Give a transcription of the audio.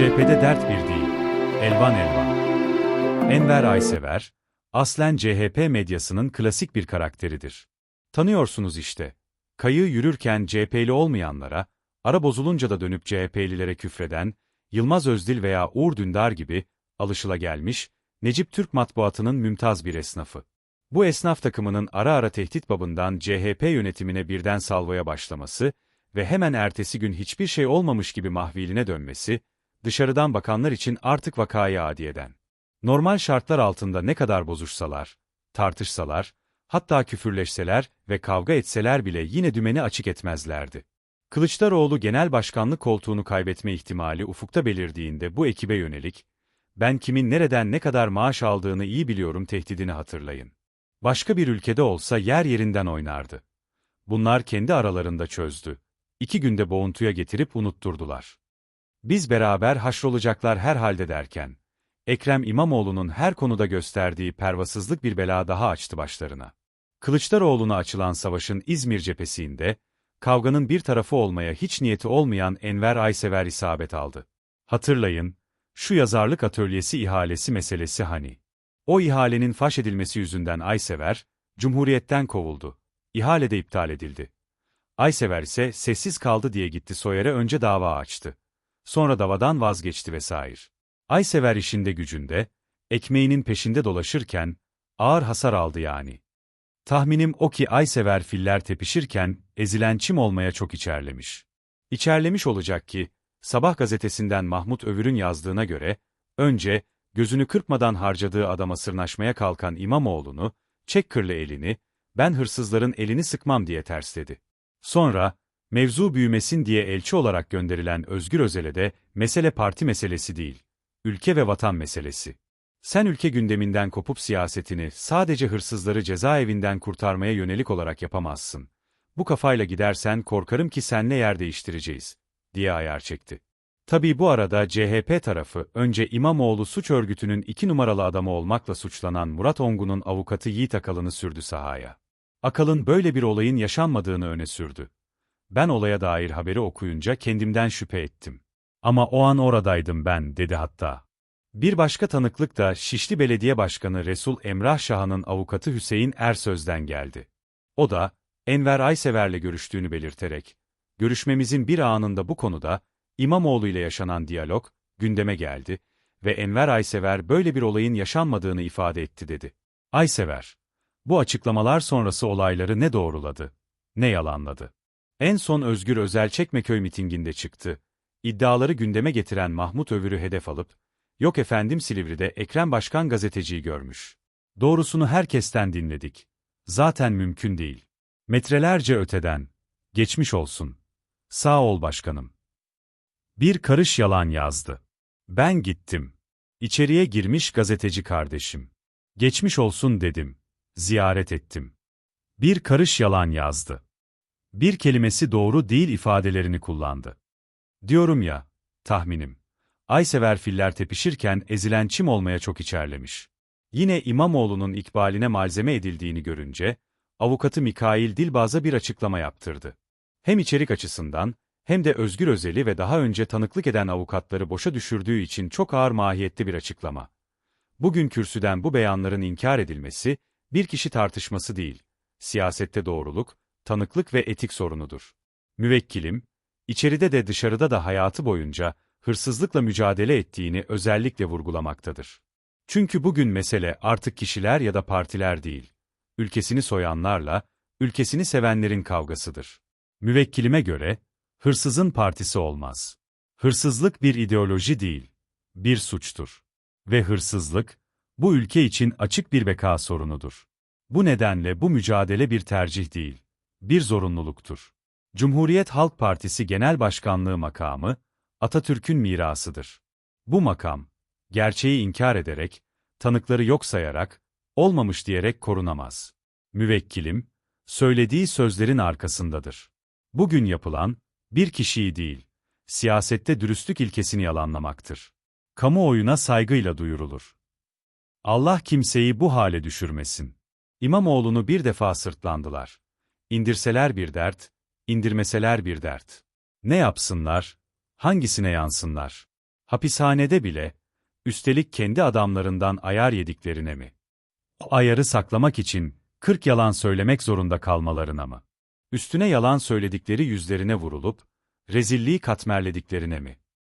CHP'de dert bir değil, elvan elvan. Enver Aysever, aslen CHP medyasının klasik bir karakteridir. Tanıyorsunuz işte. Kayığı yürürken CHP'li olmayanlara, ara bozulunca da dönüp CHP'lilere küfreden, Yılmaz Özdil veya Uğur Dündar gibi, alışılagelmiş, Necip Türk matbuatının mümtaz bir esnafı. Bu esnaf takımının ara ara tehdit babından CHP yönetimine birden salvoya başlaması ve hemen ertesi gün hiçbir şey olmamış gibi mahviline dönmesi, dışarıdan bakanlar için artık vakayı adiyeden. Normal şartlar altında ne kadar bozuşsalar, tartışsalar, hatta küfürleşseler ve kavga etseler bile yine dümeni açık etmezlerdi. Kılıçdaroğlu genel başkanlık koltuğunu kaybetme ihtimali ufukta belirdiğinde bu ekibe yönelik, ben kimin nereden ne kadar maaş aldığını iyi biliyorum tehdidini hatırlayın. Başka bir ülkede olsa yer yerinden oynardı. Bunlar kendi aralarında çözdü. İki günde boğuntuya getirip unutturdular. Biz beraber haşrolacaklar herhalde derken, Ekrem İmamoğlu'nun her konuda gösterdiği pervasızlık bir bela daha açtı başlarına. Kılıçdaroğlu'na açılan savaşın İzmir cephesinde, kavganın bir tarafı olmaya hiç niyeti olmayan Enver Aysever isabet aldı. Hatırlayın, şu yazarlık atölyesi ihalesi meselesi hani. O ihalenin faş edilmesi yüzünden Aysever, Cumhuriyet'ten kovuldu. İhale de iptal edildi. Aysever ise sessiz kaldı diye gitti Soyer'e önce dava açtı. Sonra davadan vazgeçti vesaire. Aysever işinde gücünde, ekmeğinin peşinde dolaşırken, ağır hasar aldı yani. Tahminim o ki Aysever filler tepişirken, ezilen çim olmaya çok içerlemiş. İçerlemiş olacak ki, Sabah gazetesinden Mahmut Övür'ün yazdığına göre, önce, gözünü kırpmadan harcadığı adama sırnaşmaya kalkan İmamoğlu'nu, çek kırlı elini, ben hırsızların elini sıkmam diye tersledi. Sonra, mevzu büyümesin diye elçi olarak gönderilen Özgür Özel'e de, mesele parti meselesi değil, ülke ve vatan meselesi. Sen ülke gündeminden kopup siyasetini sadece hırsızları cezaevinden kurtarmaya yönelik olarak yapamazsın. Bu kafayla gidersen korkarım ki senle yer değiştireceğiz, diye ayar çekti. Tabii bu arada CHP tarafı, önce İmamoğlu suç örgütünün iki numaralı adamı olmakla suçlanan Murat Ongun'un avukatı Yiğit Akalın'ı sürdü sahaya. Akalın böyle bir olayın yaşanmadığını öne sürdü. Ben olaya dair haberi okuyunca kendimden şüphe ettim. Ama o an oradaydım ben, dedi hatta. Bir başka tanıklık da Şişli Belediye Başkanı Resul Emrah Şahan'ın avukatı Hüseyin Ersöz'den geldi. O da, Enver Aysever'le görüştüğünü belirterek, görüşmemizin bir anında bu konuda, İmamoğlu ile yaşanan diyalog, gündeme geldi ve Enver Aysever böyle bir olayın yaşanmadığını ifade etti dedi. Aysever, bu açıklamalar sonrası olayları ne doğruladı, ne yalanladı. En son Özgür Özel Çekmeköy mitinginde çıktı. İddiaları gündeme getiren Mahmut Övür'ü hedef alıp, yok efendim Silivri'de Ekrem Başkan gazeteciyi görmüş. Doğrusunu herkesten dinledik. Zaten mümkün değil. Metrelerce öteden. Geçmiş olsun. Sağ ol başkanım. Bir karış yalan yazdı. Ben gittim. İçeriye girmiş gazeteci kardeşim. Geçmiş olsun dedim. Ziyaret ettim. Bir karış yalan yazdı. Bir kelimesi doğru değil ifadelerini kullandı. Diyorum ya, tahminim. Aysever filler tepişirken ezilen çim olmaya çok içerlemiş. Yine İmamoğlu'nun ikbaline malzeme edildiğini görünce, avukatı Mikail Dilbaz'a bir açıklama yaptırdı. Hem içerik açısından, hem de Özgür Özel'i ve daha önce tanıklık eden avukatları boşa düşürdüğü için çok ağır mahiyette bir açıklama. Bugün kürsüden bu beyanların inkar edilmesi, bir kişi tartışması değil, siyasette doğruluk, tanıklık ve etik sorunudur. Müvekkilim, içeride de dışarıda da hayatı boyunca hırsızlıkla mücadele ettiğini özellikle vurgulamaktadır. Çünkü bugün mesele artık kişiler ya da partiler değil, ülkesini soyanlarla, ülkesini sevenlerin kavgasıdır. Müvekkilime göre, hırsızın partisi olmaz. Hırsızlık bir ideoloji değil, bir suçtur. Ve hırsızlık, bu ülke için açık bir beka sorunudur. Bu nedenle bu mücadele bir tercih değil, bir zorunluluktur. Cumhuriyet Halk Partisi Genel Başkanlığı makamı, Atatürk'ün mirasıdır. Bu makam, gerçeği inkar ederek, tanıkları yok sayarak, olmamış diyerek korunamaz. Müvekkilim, söylediği sözlerin arkasındadır. Bugün yapılan, bir kişiyi değil, siyasette dürüstlük ilkesini yalanlamaktır. Kamuoyuna saygıyla duyurulur. Allah kimseyi bu hale düşürmesin. İmamoğlu'nu bir defa sırtlandılar. İndirseler bir dert, indirmeseler bir dert. Ne yapsınlar, hangisine yansınlar? Hapishanede bile, üstelik kendi adamlarından ayar yediklerine mi? O ayarı saklamak için 40 yalan söylemek zorunda kalmalarına mı? Üstüne yalan söyledikleri yüzlerine vurulup, rezilliği katmerlediklerine mi?